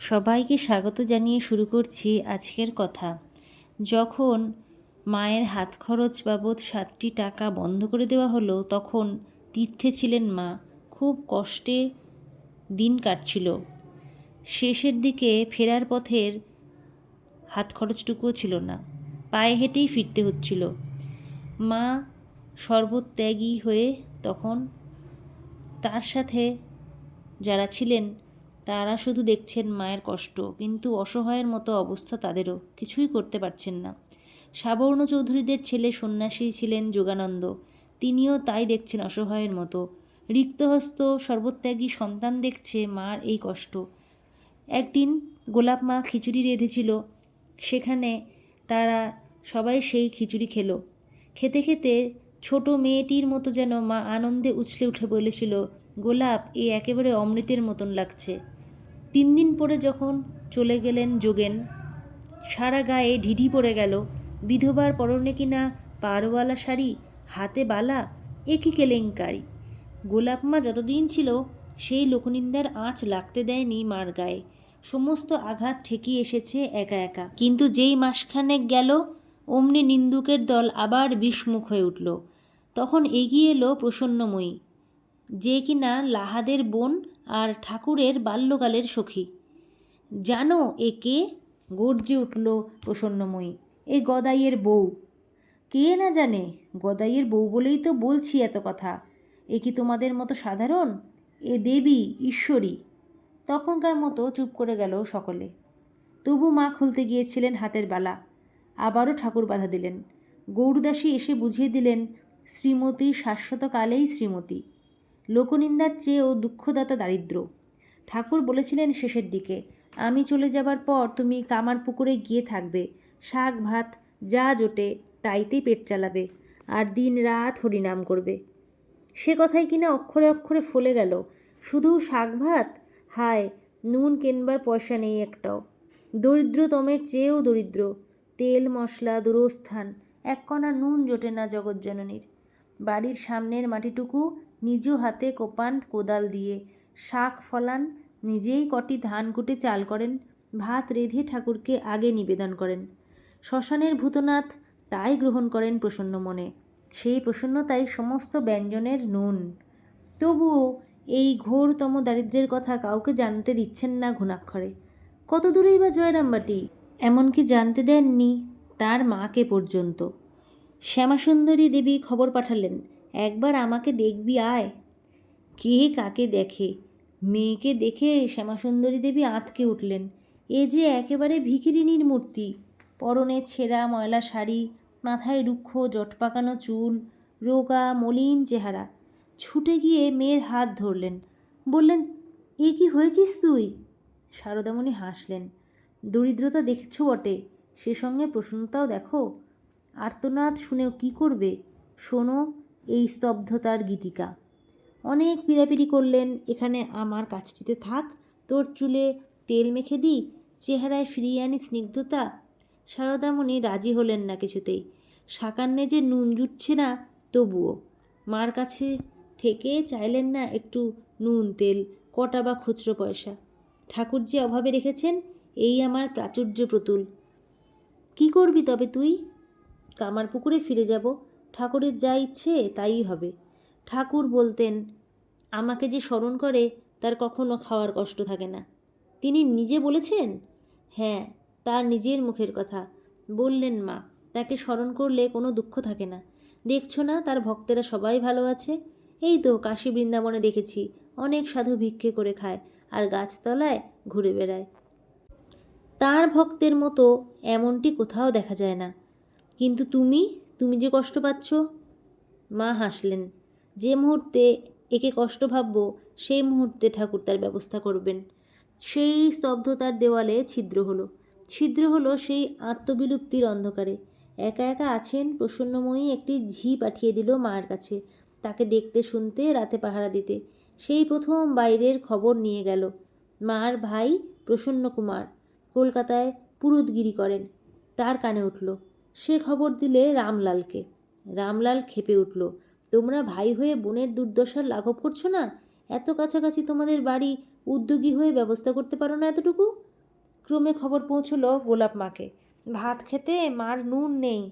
সবাইকে স্বাগত জানিয়ে শুরু করছি আজকের কথা। যখন মায়ের হাত খরচ বাবদ সাতটি টাকা বন্ধ করে দেওয়া হলো, তখন তীর্থে ছিলেন মা। খুব কষ্টে দিন কাটছিল। শেষের দিকে ফেরার পথের হাত খরচটুকুও ছিল না। পায়ে হেঁটেই ফিরতে হচ্ছিল। মা সর্বত্যাগী হয়ে তখন তার সাথে যারা ছিলেন তারা শুধু দেখছেন মায়ের কষ্ট, কিন্তু অসহায়ের মতো অবস্থা তাদেরও, কিছুই করতে পারছেন না। সাবর্ণ চৌধুরীদের ছেলে সন্ন্যাসী ছিলেন যোগানন্দ, তিনিও তাই দেখছেন অসহায়ের মতো। রিক্তহস্ত, সর্বত্যাগী সন্তান দেখছে মার এই কষ্ট। একদিন গোলাপ মা খিচুড়ি রেঁধেছিল, সেখানে তারা সবাই সেই খিচুড়ি খেলো। খেতে খেতে ছোট মেয়েটির মতো যেন মা আনন্দে উছলে উঠে বলেছিল গোলাপ এ একেবারে অমৃতের মতন লাগছে। তিন দিন পরে যখন চলে গেলেন যোগেন, সারা গায়ে ঢিঢি পড়ে গেল। বিধবার পরনে কিনা পারওয়ালা শাড়ি, হাতে বালা, এ কি কেলেঙ্কারি? গোলাপ মা যতদিন ছিল, সেই লোকনিন্দার আঁচ লাগতে দেয়নি মার গায়ে। সমস্ত আঘাত ঠেকিয়ে এসেছে একা একা। কিন্তু যেই মাসখানেক গেল, অমনি নিন্দুকের দল আবার বিস্মুখ হয়ে উঠল। তখন এগিয়ে এলো প্রসন্নময়ী। যে কিনা লাহাদের বোন আর ঠাকুরের বাল্যকালের সখী। জানো এ কে? গর্জে উঠল প্রসন্নময়ী। এ গদাইয়ের বউ। কে না জানে? গদাইয়ের বউ বলেই তো বলছি এত কথা। এ কি তোমাদের মতো সাধারণ? এ দেবী, ঈশ্বরী। তখনকার মতো চুপ করে গেল সকলে। তবু মা খুলতে গিয়েছিলেন হাতের বালা। আবারও ঠাকুর বাধা দিলেন। গৌরদাসী এসে বুঝিয়ে দিলেন, শ্রীমতী শাশ্বতকালেই শ্রীমতী। লোকনিন্দার চেয়েও দুঃখদাতা দারিদ্র। ঠাকুর বলেছিলেন শেষের দিকে, আমি চলে যাবার পর তুমি কামার পুকুরে গিয়ে থাকবে। শাক, ভাত, যা জোটে, তাইতেই পেট চালাবে, আর দিন রাত হরিনাম করবে। সে কথাই কিনা অক্ষরে অক্ষরে ফলে গেল। শুধু শাক, ভাত? হায়, নুন কেনবার পয়সা নেই একটাও। দরিদ্র দরিদ্রতমের চেয়েও দরিদ্র। তেল, মশলা, দূরস্থান, এক কণা নুন জোটে না জগজ্জননীর বাড়ির সামনের মাটিটুকু নিজ হাতে কোপান কোদাল দিয়ে। শাক ফলান, নিজেই কটি ধান কুটে চাল করেন, ভাত রেঁধে ঠাকুরকে আগে নিবেদন করেন। শ্মশানের ভূতনাথ তাই গ্রহণ করেন প্রসন্ন মনে, সেই প্রসন্নতাই সমস্ত ব্যঞ্জনের নুন। তবুও এই ঘোরতম দারিদ্রের কথা কাউকে জানতে দিচ্ছেন না ঘুণাক্ষরে। কত দূরেই বা জয়রামবাটি? এমনকি জানতে দেননি তার মাকে পর্যন্ত। শ্যামাসুন্দরী দেবী খবর পাঠালেন, একবার আমাকে দেখবি, আয়। কে কাকে দেখে? মেয়েকে দেখে শ্যামাসুন্দরী দেবী আঁতকে উঠলেন। এ যে একেবারে ভিখিরিনীর মূর্তি। পরনে ছেঁড়া ময়লা শাড়ি, মাথায় রুক্ষ জটপাকানো চুল, রোগা মলিন চেহারা। ছুটে গিয়ে মেয়ের হাত ধরলেন। বললেন, এ কি হয়েছিস তুই? শারদামণি হাসলেন, দরিদ্রতা দেখছ বটে, সে সঙ্গে প্রসন্নতাও দেখো। আর্তনাদ শুনেও কি করবে? শোনো এই স্তব্ধতার গীতিকা। অনেক পিড়াপিড়ি করলেন, এখানে আমার কাছটিতে থাক। তোর চুলে তেল মেখে দিই চেহারায় ফিরিয়ে আনি স্নিগ্ধতা। সারদামণি রাজি হলেন না কিছুতেই। সাকান্নে যে নুন জুটছে না, তবুও। মার কাছে থেকে চাইলেন না একটু নুন, তেল, কটা বা খুচরো পয়সা। ঠাকুর যে অভাবে রেখেছেন, এই আমার প্রাচুর্য প্রতুল কি করবি তবে তুই? কামার পুকুরে ফিরে যাব। ঠাকুরের যা ইচ্ছে তাই হবে। ঠাকুর বলতেন, আমাকে যে স্মরণ করে, তার কখনো খাওয়ার কষ্ট থাকে না। তিনি নিজে বলেছেন হ্যাঁ তার নিজের মুখের কথা। বললেন মা, তাকে স্মরণ করলে কোনো দুঃখ থাকে না। দেখছ না, তার ভক্তেরা সবাই ভালো আছে? এই তো, কাশী বৃন্দাবনে দেখেছি। অনেক সাধু ভিক্ষে করে খায় আর গাছতলায় ঘুরে বেড়ায়। তার ভক্তের মতো এমনটি কোথাও দেখা যায় না। কিন্তু তুমি তুমি যে কষ্ট পাচ্ছ? মা হাসলেন। যে মুহূর্তে একে কষ্ট ভাবব, সেই মুহূর্তে ঠাকুর তার ব্যবস্থা করবেন। সেই স্তব্ধতার দেওয়ালে ছিদ্র হলো। ছিদ্র হলো সেই আত্মবিলুপ্তির অন্ধকারে। একা একা আছেন প্রসন্নময়ী একটি ঝি পাঠিয়ে দিল মার কাছে। তাকে দেখতে শুনতে, রাতে পাহারা দিতে। সেই প্রথম বাইরের খবর নিয়ে গেল। মার ভাই প্রসন্ন কুমার কলকাতায় পুরুদগিরি করেন। তার কানে উঠল। সে খবর দিলে রামলালকে। রামলাল খেপে উঠল, তোমরা ভাই হয়ে বোনের দুর্দশার লাঘব করছ না? এত কাছাকাছি তোমাদের বাড়ি উদ্যোগী হয়ে ব্যবস্থা করতে পারো না এতটুকু? ক্রমে খবর পৌঁছল গোলাপ মাকে। ভাত খেতে মার নুন নেই।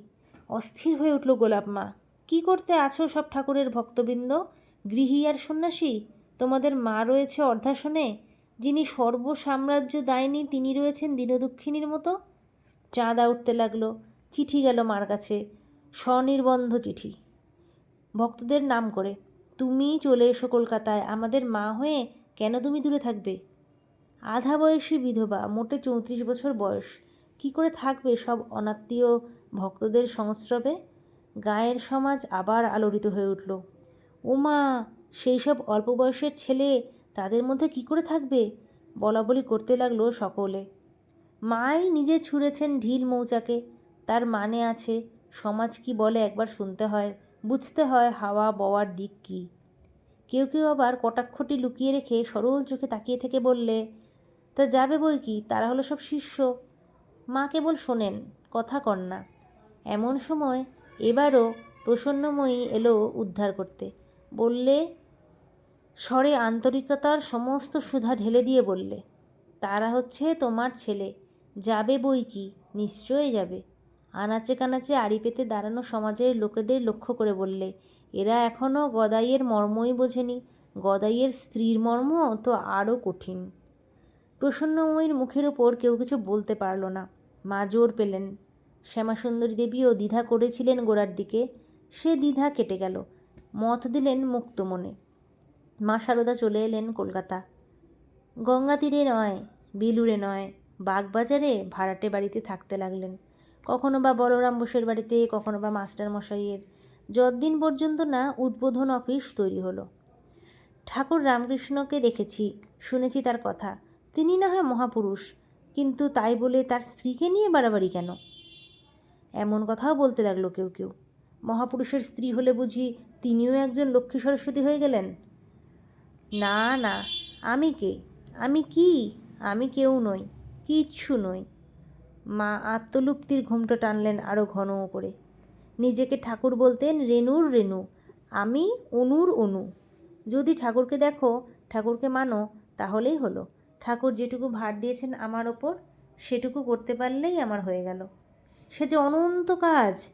অস্থির হয়ে উঠল গোলাপ মা। কী করতে আছো সব ঠাকুরের ভক্তবৃন্দ? গৃহী আর সন্ন্যাসী? তোমাদের মা রয়েছে অর্ধাসনে। যিনি সর্বসাম্রাজ্য দায়নি, তিনি রয়েছেন দীনদুঃখিনীর মতো? চাঁদা উঠতে লাগল। চিঠি গেল মার কাছে, স্বনির্বন্ধ চিঠি। ভক্তদের নাম করে তুমি চলে এসো কলকাতায়, আমাদের মা হয়ে কেন তুমি দূরে থাকবে? আধা বয়সী বিধবা, মোটে চৌত্রিশ বছর বয়স, কি করে থাকবে সব অনাত্মীয় ভক্তদের সংস্রবে? গায়ের সমাজ আবার আলোড়িত হয়ে উঠল। ওমা সেই সব অল্প বয়সের ছেলে তাদের মধ্যে কি করে থাকবে? বলা বলি করতে লাগল সকলে। মাই নিজে ছুঁড়েছেন ঢিল মৌচাকে তার মানে আছে, সমাজ কি বলে একবার শুনতে হয়, বুঝতে হয় হাওয়া বওয়ার দিক কী। কেউ কেউ আবার কটাক্ষটি লুকিয়ে রেখে সরল চোখে তাকিয়ে থেকে বললে, তা যাবে বই কি? তারা হলো সব শিষ্য। মা কেবল শোনেন, কথা কন না। এমন সময় এবারও প্রসন্নময়ী এলো উদ্ধার করতে। বললে, স্বরে আন্তরিকতার সমস্ত সুধা ঢেলে দিয়ে বললে, তারা হচ্ছে তোমার ছেলে, যাবে বই কি? নিশ্চয়ই যাবে। আনাচে কানাচে আড়ি পেতে দাঁড়ানো সমাজের লোকেদের লক্ষ্য করে বললে, এরা এখনও গদাইয়ের মর্মই বোঝেনি। গদাইয়ের স্ত্রীর মর্ম তো আরও কঠিন প্রসন্নময়ীর মুখের ওপর কেউ কিছু বলতে পারল না। মা জোর পেলেন। শ্যামাসুন্দরী দেবীও দ্বিধা করেছিলেন গোড়ার দিকে। সে দ্বিধা কেটে গেল। মত দিলেন মুক্ত মনে। মা সারদা চলে এলেন কলকাতা। গঙ্গা তীরে নয়, বিলুরে নয়, বাগবাজারে ভাড়াটে বাড়িতে থাকতে লাগলেন। কখনো বা বলরাম বোসের বাড়িতে, কখনো বা মাস্টার মশাইয়ের যতদিন পর্যন্ত না উদ্বোধন অফিস তৈরি হলো। ঠাকুর রামকৃষ্ণকে দেখেছি, শুনেছি তার কথা। তিনি না হয় মহাপুরুষ, কিন্তু তাই বলে তার স্ত্রীকে নিয়ে বাড়াবাড়ি কেন? এমন কথাও বলতে লাগল কেউ কেউ। মহাপুরুষের স্ত্রী হলে বুঝি তিনিও একজন লক্ষ্মী সরস্বতী হয়ে গেলেন? না না, আমি কে? আমি কি? আমি কেউ নই, কিচ্ছু নই। মা আত্মলুপ্তির ঘুমটা টানলেন আরও ঘন করে। নিজেকে ঠাকুর বলতেন রেণুর রেণু, আমি অনুর অনু। যদি ঠাকুরকে দেখো, ঠাকুরকে মানো, তাহলেই হলো। ঠাকুর যেটুকু ভার দিয়েছেন আমার ওপর, সেটুকু করতে পারলেই আমার হয়ে গেল। সে যে অনন্ত কাজ!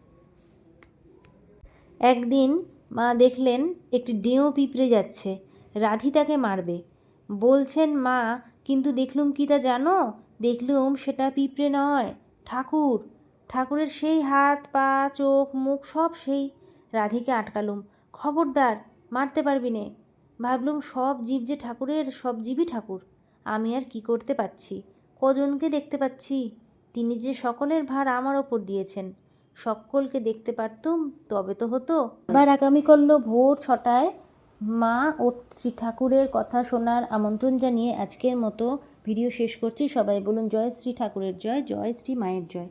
একদিন মা দেখলেন একটি ডেঁও পিঁপড়ে যাচ্ছে, রাধি তাকে মারবে। বলছেন, মা, কিন্তু দেখলুম কি তা জানো? দেখলুম সেটা পিঁপড়ে নয়, ঠাকুর। ঠাকুরের সেই হাত, পা, চোখ, মুখ সব সেই। রাধিকে আটকালুম, খবরদার, মারতে পারবি নে। ভাবলুম সব জীব যে ঠাকুরের, সব জীবই ঠাকুর। আমি আর কি করতে পাচ্ছি? কজনকে দেখতে পাচ্ছি? তিনি যে সকলের ভার আমার ওপর দিয়েছেন। সকলকে দেখতে পারতুম, তবে তো হতো। এবার আগামী করল ভোর ছটায় মা ও শ্রী ঠাকুরের কথা শোনার আমন্ত্রণ জানিয়ে আজকের মতো ভিডিও শেষ করছি। সবাই বলুন জয় শ্রী ঠাকুরের জয় জয় শ্রী মায়ের জয়।